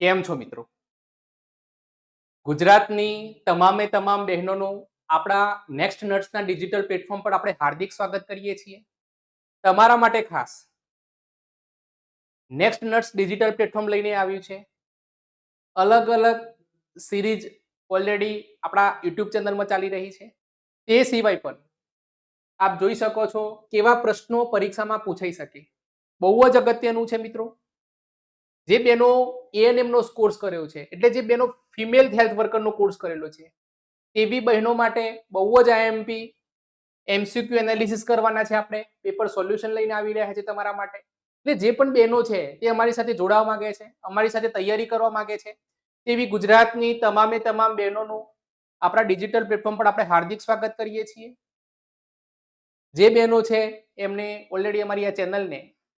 કેમ છો મિત્રો? ગુજરાતની તમામે તમામ બહેનોનું આપણા નેક્સ્ટ નટ્સના ડિજિટલ પ્લેટફોર્મ પર આપણે હાર્દિક સ્વાગત કરીએ છીએ. તમારા માટે ખાસ નેક્સ્ટ નટ્સ ડિજિટલ પ્લેટફોર્મ લઈને આવ્યું છે. અલગ અલગ સિરીઝ ઓલરેડી આપણા યુટ્યુબ ચેનલમાં ચાલી રહી છે. તે સિવાય પણ આપ જોઈ શકો છો કેવા પ્રશ્નો પરીક્ષામાં પૂછાઈ શકે. બહુ જ અગત્યનું છે મિત્રો. જે બેનો એએનએમ નો કોર્સ કર્યો છે, એટલે જે બેનો ફિમેલ હેલ્થ વર્કરનો કોર્સ કરેલો છે તેવી બહેનો માટે બહુ જ આઈએમપી એમસીક્યુ એનાલિસિસ કરવાના છે આપણે પેપર સોલ્યુશન લઈને આવી રહ્યા છે તમારા માટે. એટલે જે પણ બહેનો છે તે અમારી સાથે જોડાવા માંગે છે, અમારી સાથે તૈયારી કરવા માંગે છે, તેવી ગુજરાતની તમામે તમામ બહેનોનું આપણા ડિજિટલ પ્લેટફોર્મ પર આપણે હાર્દિક સ્વાગત કરીએ છીએ. જે બહેનો છે, એમને ઓલરેડી અમારી આ ચેનલને